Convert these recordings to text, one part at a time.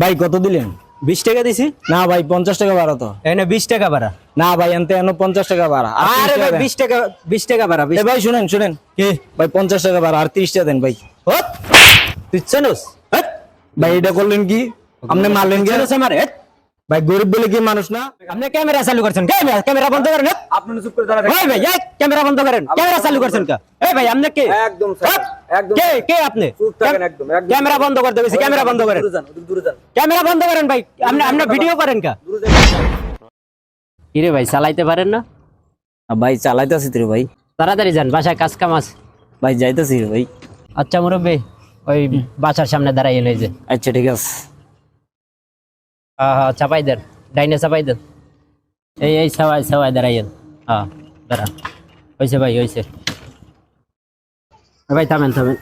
ভাই কত দিলেন? বিশ টাকা দিছি? না ভাই পঞ্চাশ টাকা বাড়া তো। এনে বিশ টাকা ভাড়া। না ভাই এনতে এনে পঞ্চাশ টাকা বাড়া আর ভাই বিশ টাকা বিশ টাকা ভাড়া বিশ ভাই শুনেন শুনেন। কে? ভাই পঞ্চাশ টাকা বাড়া আর তিরিশ টাকা দেন ভাই। ও তুই চেনোস? ভাই এটা করলেন কি? আপনি মারলেন কি? আমার? ভাই গরিব বলে কি মানুষ না? আপনি ক্যামেরা চালু করছেন ক্যামেরা ক্যামেরা বন্ধ করেন আপনি চুপ করে ওই ভাই এই ক্যামেরা বন্ধ করেন। ক্যামেরা চালু করছেন কা? এই ভাই আপনি কে? একদম স্যার একদম কে কে আপনি? চুপ থাকেন একদম একদম। ক্যামেরা বন্ধ করতে গেছি ক্যামেরা বন্ধ করেন। দূরে যান দূরে যান। ক্যামেরা বন্ধ করেন ভাই আপনি আপনি ভিডিও করেন কা? দূরে যান। কিরে ভাই চালাইতে পারেন না? ভাই চালাইতেছি তো ভাই। তাড়াতাড়ি যান বাসায় কাজ কাম আছে। ভাই যাইতেছি রে ভাই। আচ্ছা মুরব্বী ওই বাসার সামনে দাঁড়াইয়ে লই যে। আচ্ছা ঠিক আছে। হ্যাঁ হ্যাঁ চাপাই দেন ডাইনে চাপাই দেন এই এই সবাই সবাই দাঁড়াইয়েন। হ্যাঁ দাঁড়ান। হয়েছে ভাই হয়েছে ভাই থামেন থামেন।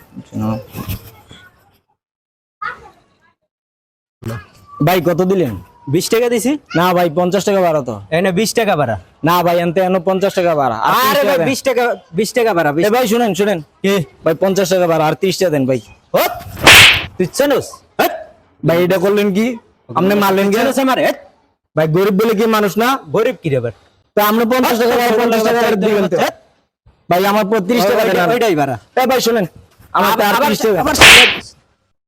ভাই কত দিলেন? বিশ টাকা দিছি? না ভাই পঞ্চাশ টাকা বাড়া তো। এনে বিশ টাকা ভাড়া। না ভাই এনতে এনে পঞ্চাশ টাকা বাড়া আর 30 আরে ভাই বিশ টাকা বিশ টাকা ভাড়া এ ভাই শুনেন শুনেন। কে? ভাই পঞ্চাশ টাকা বাড়া আর তিরিশ টাকা দেন ভাই। তুই চেনোস ভাই এটা করলেন কি? আপনি মারলেন চেনোস আমার? ভাই গরিব বলে কি মানুষ না? গরিব কি রে তো আমরা পঞ্চাশ টাকা পঞ্চাশ টাকা দিবেন তো। ভাই আমার পঁয়ত্রিশ টাকা দেন ওইটাই ভাড়া ভাই শুনেন। আমার তো 30 টাকা।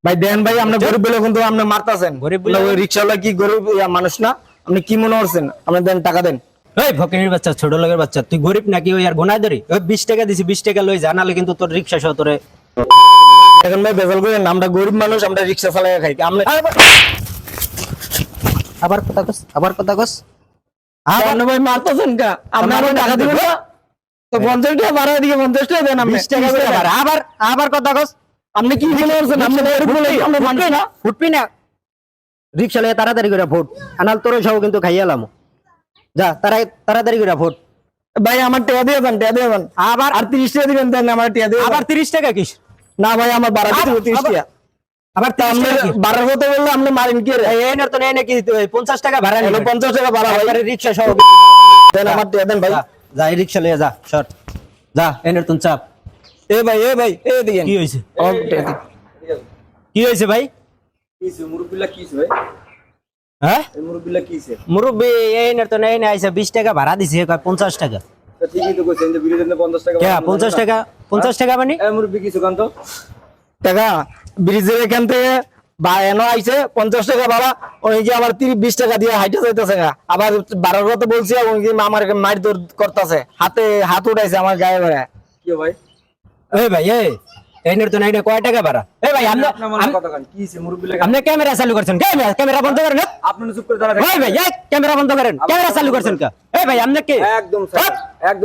ভাই দেন ভাই আপনি গরিব বলে কিন্তু আপনি মারতাছেন। গরিব বলে- ওই রিক্সাওয়ালা কি গরিব মানুষ না? আপনি কি মনে করছেন? আপনি দেন টাকা দেন। এই ফকিরের বাচ্চা ছোট লোকের বাচ্চা তুই গরিব নাকি ওই আর গোনায় ধরি? ওই বিশ টাকা দিছি বিশ টাকা লই জানালে কিন্তু তোর রিক্সা সহ তোরে এখন ভাই বেজাল করেন আমরা গরিব মানুষ আমরা রিক্সা চালাই খাই। আপনি আবার কথা কস আবার কথা কস। আপনি ভাই মারতাছেন কা? আমার টাকা দিবেন না। তো পঞ্চাশ টাকা বাড়া দিকে পঞ্চাশ টাকা দেন আপনি। বিশ টাকা করে আবার আবার আবার কথা কস। আপনি কি মনে করছেন আপনি বলে আমরা মানুষ না। ফুটবি না। রিক্সা লয়ে তাড়াতাড়ি করে ফুট। আনাল তোর সব কিন্তু খাইয়ালাম যা তাড়াই তাড়াতাড়ি করে ফুট। ভাই আমার টাকা দিয়ে দেন টাকা দিয়ে দেন। আবার আর তিরিশ টাকা দিবেন দেন আমার টাকা দিয়ে আবার তিরিশ টাকা কিস? না ভাই আমার বাড়া দিতে আবার- তিরিশ টাকা। আবার তা 30 আপনি টাকা কি? বাড়ার কথা বললে আপনি মারেন কি রে? এই এই না তো নেই পঞ্চাশ টাকা ভাড়া হলো নিবে। পঞ্চাশ টাকা বাড়া ভাই। রিক্সা সহ দেন আমার টাকা দেন ভাই। যা, রিক্সা লয়ে যা শর্ট যা এনের তুন চাপ। এ ভাই এ ভাই এ দিকে। কি হয়েছে। কি হয়েছে ভাই? হ্যাঁ? মুরব্বী তো নেই আইসা বিশ টাকা ভাড়া দিছে কয় পঞ্চাশ টাকা। ঠিকই তো কইছেন যে বিরোধী 50 টাকা কে বাড়ানো পঞ্চাশ টাকা? পঞ্চাশ টাকা মানে? এই মুরব্বি কিছু কান্ত? টাকা ব্রিজের এখান থেকে বা এনো আইছে পঞ্চাশ টাকা বাবা উনি কি আমার তিরিশ বিশ টাকা দিয়ে হাইটে যাইতেছে গা। আবার বারোর কথা বলছি উনি কি আমার মার দৌড় করতেছে হাতে হাত উঠাইছে আমার গায়ে বেড়ে কি ভাই? এই ভাই এই এনের তো নাই না কয় টাকা ভাড়া? এই ভাই আপনি ক্যামেরা চালু করছেন ক্যামেরা ক্যামেরা বন্ধ করেন? আপনি চুপ করে ওই ভাই ক্যামেরা বন্ধ করেন। ক্যামেরা চালু করছেন কা? এই ভাই আপনি কে! একদম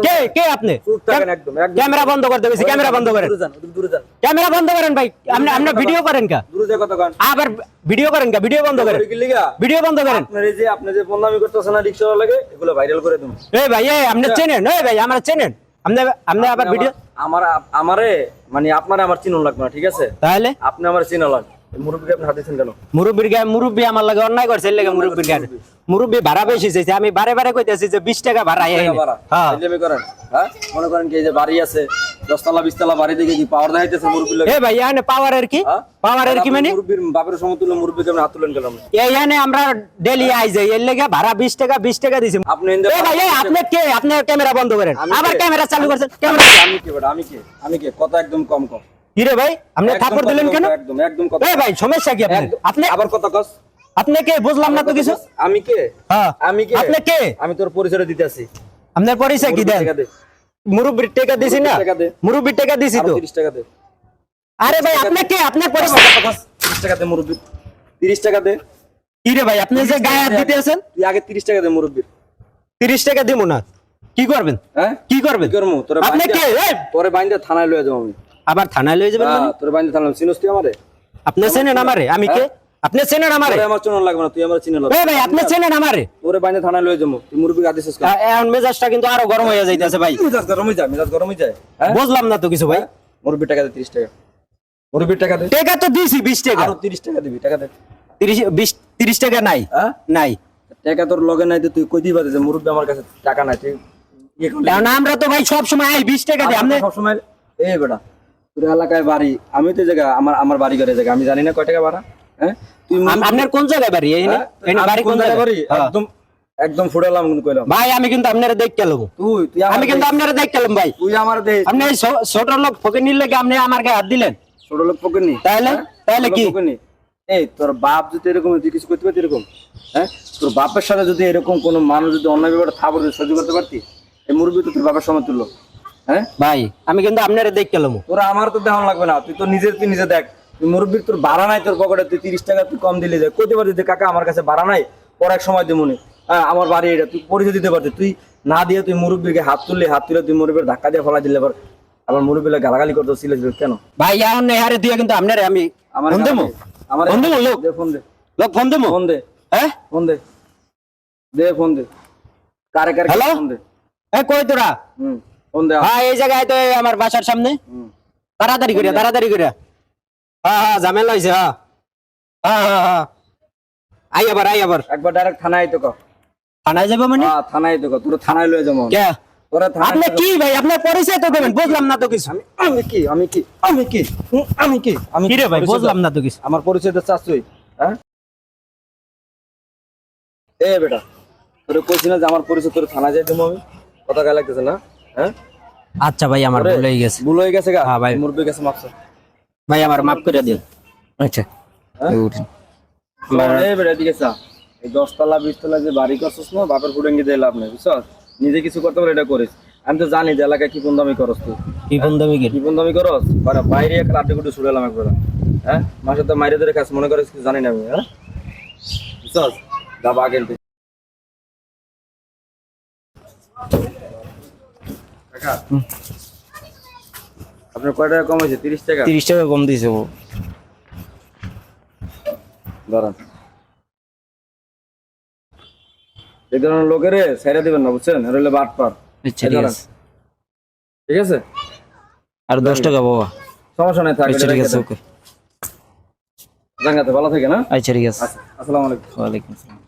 কে কে আপনি? ক্যামেরা বন্ধ ক্যামেরা বন্ধ করেন। ক্যামেরা বন্ধ করেন ভাই ভিডিও করেন কা? আবার ভিডিও করেন কা? ভিডিও বন্ধ করেন। ভিডিও বন্ধ করেন। যে আপনি যে বদনামি করতেছেন না রিকশা লাগে এগুলো ভাইরাল করে দিন। এই ভাই এই আপনি চেনেন এই ভাই আমরা চেনেন। আপনি আপনি আবার ভিডিও আমার আমারে মানে আপনারে আমার চিনন লাগবে না ঠিক আছে? তাহলে? আপনি আমার চিনলাম মুরব্বি আপনি হাত দিচ্ছেন কেন? মুরব্বীর গায়ে মুরব্বী আমার লাগে অন্যায় করছে এর লাগে মুরব্বীর গায়ে। মুরব্বী ভাড়া বেশি চাইছে আমি বারে বারে কইতেছি যে বিশ টাকা ভাড়া হ্যাঁ। করেন হ্যাঁ? মনে করেন কি যে বাড়ি আছে দশতলা বিশতলা বাড়ি দেখে কি পাওয়ার দেখাইতেছে মুরব্বি এ ভাই এখানে পাওয়ারের কি? হ্যাঁ? কি মানে? মুরব্বির বাপের সমতুল্য মুরব্বিকে আপনি হাত তুলেন গেলাম এইখানে আমরা ডেলি আই যাই এর লেগে ভাড়া বিশ টাকা বিশ টাকা দিছি। আপনি এ ভাই আপনি কে? আপনি ক্যামেরা বন্ধ করেন। আমি আবার ক্যামেরা চালু করছেন ক্যামেরা আমি কে? আমি কে? আমি কে? কথা একদম কম কম। কি ভাই? আপনি ঠাকুর দিলেন কেন? একদম একদম কথা এ ভাই সমস্যা কি একদম- আপনি আবার কথা কস। আপনি কে? বুঝলাম না তো কিছু। আমি কে? হ্যাঁ। আমি কে? আপনি কে? আমি তোর পরিচয় দিতে আসি। আপনার পরিচয় কি দেন? মুরব্বির টাকা দিছি না। মুরব্বির টাকা দিছি তো। 30 টাকা দে। আরে ভাই আপনি কে? আপনার পরিচয় 30 টাকা দে মুরব্বি 30 টাকা দে। কি রে ভাই আপনি যে গায়ে হাত দিতে আছেন তুই আগে 30 টাকা দে মুরব্বির। তিরিশ টাকা দিব না। কি করবেন? হ্যাঁ? কি করবেন? করমু তোরে আপনি কে? তোরে বাইন্দা থানায় লয়ে যাব আমি। আবার থানায় লয়ে যাবেন মানে? হ্যাঁ, তোরে বাইন্দা থানায় চিনস তুই আমারে? আপনি চেনেন আমারে? আমি কে? আপনি চেনেন আমারে? আমার চিনন লাগবে না তুই আমার চিনে লাগবে এই ভাই আপনি চেনেন আমারে? তোরে বাইন্দা থানায় লয়ে যাব। তুই মুরব্বি আদেশ কর আ- এখন মেজাজটা কিন্তু আরও গরম হয়ে যাইতেছে ভাই। মিজাজ গরমই যায় মিজাজ গরমই যায় হ্যাঁ? বুঝলাম না তো কিছু ভাই। মুরব্বির টাকা দে 30 টাকা। মুরব্বির টাকা দে। টাকা তো দিছি বিশ টাকা। আরও 30 টাকা দিবি টাকা দে। তিরিশ বিশ তিরিশ টাকা নাই। হ্যাঁ? নাই। টাকা তোর লগে নাই তো তুই কই দিবা যে মুরব্বি আমার কাছে টাকা নাই তুই ইয়ে কারণ আমরা তো ভাই সব সময় আই বিশ টাকা দিই আপনি সব সময় এই বেটা তোর এলাকায় বাড়ি আমি তো জায়গা আমার আমার বাড়ি ঘরে জায়গা আমি জানি না কয় টাকা ভাড়া হ্যাঁ? তুই আপনার কোন জায়গায় বাড়ি? এই হ্যাঁ? বাড়ি কোন জায়গায় বাড়ি? হ্যাঁ। একদম একদম ফুটালাম কিন্তু কইলাম। ভাই আমি কিন্তু আপনারা দেখ গেলাম তুই তুই আমি কিন্তু আপনারা দেখ গেলাম ভাই। তুই আমার দেশ। আপনি ছোট লোক ফকির নিলে আপনি আমার গায়ে হাত দিলেন। ছোট লোক পকেট নি তাহলে? তাহলে কি? এই তোর বাপ যদি এরকম তুই কিছু করতে পারতি এরকম? হ্যাঁ? তোর বাপের সাথে যদি এরকম কোন মানুষ যদি অন্যায় ব্যাপারে থাপড় সহ্য করতে পারতি? এই মুরব্বী তো তোর বাপের সময় তুললো। হ্যাঁ? ভাই আমি কিন্তু আপনারা দেখ গেলাম তোরা আমার তো দেখানো লাগবে না তুই তো নিজের তুই নিজে দেখ। মুরব্বীর তোর ভাড়া নাই তোর পকেটে তুই তিরিশ টাকা তুই কম দিলে যায় কইতে পারতি যে কাকা আমার কাছে ভাড়া নাই পর এক সময় দিব হ্যাঁ আমার বাড়ি এটা তুই পরিচয় দিতে পারতি। তুই না দিয়ে তুই মুরব্বীকে হাত তুললে হাত তুলে তুই মুরব্বীর ধাক্কা দিয়ে ফেলা দিলে আবার আবার মুরব্বীরা গালাগালি করতে ছিল কেন? ভাই এখন হারে দিয়ে কিন্তু আপনারা আমি আমার ফোন দেবো? আমার ফোন দেবো লোক? দে ফোন দে। লোক ফোন দেবো? ফোন দে। হ্যাঁ? ফোন দে। দে ফোন দে। কারে কারে ফোন দে। হ্যাঁ কই তোরা? হুম। হ্যাঁ এই জায়গায় তো এই আমার বাসার সামনে। তাড়াতাড়ি তাড়াতাড়ি হ্যাঁ হ্যাঁ ঝামেলা হয়েছে হ্যাঁ। হ্যাঁ হ্যাঁ হ্যাঁ। আই আবার আই আবার। একবার ডাইরেক্ট থানায় তো কর থানায় যাব মানে? হ্যাঁ থানায় তো কর তোর থানায় লয়ে যাব। কে? তোরা আপনি কি ভাই? আপনার পরিচয় তো দেবেন বুঝলাম না তো কিছু। আমি আমি কি আমি কি আমি কি আমি কি আমি কি রে ভাই পরিচয় বুঝলাম না তো কিছু। আমার পরিচয় তো হ্যাঁ? এ বেটা তোরে কইছি না যে আমার পরিচয় তোর থানায় যাই দেবো আমি। কথা গায়ে লাগতেছে না? হ্যাঁ? আচ্ছা ভাই আমার ভুল হয়ে গেছে। ভুল হয়ে গেছে গা? হ্যাঁ, ভাই। মুরব্বী গেছে মাপছে ভাই আমার মাফ করে দিন আচ্ছা। হ্যাঁ? দশতলা বিশতলা যে বাড়ি করছিস না বাপের ফুটেঙ্গি দিয়ে লাভ নেই বুঝছস নিজে কিছু করতে পারে এটা করিস। আমি তো জানি যে এলাকায় কি দামি করস তুই। কি ফোন দামি কি? দামি করস? মানে বাইরে এক লাঠি কুটে ছুড়েলাম একবার হ্যাঁ? মাসে তো মাইরে ধরে খাস মনে করিস কি জানি না আমি হ্যাঁ? বুঝছস? বাগের তুই আপনার কয় টাকা কম হয়েছে? তিরিশ টাকা? তিরিশ টাকা কম দিয়েছে ও। দাঁড়ান। এই ধরনের লোকের ছেড়ে দিবেন না বুঝছেন? এর হলে বাট পার ঠিক আছে। আর দশ টাকা বাবা। সমস্যা নাই থাকবে আচ্ছা ঠিক আছে ওকে। জাঙ্গাতে ভালো থাকে না আচ্ছা ঠিক আছে। আচ্ছা আসসালামু আলাইকুম। ওয়ালাইকুম আসসালাম।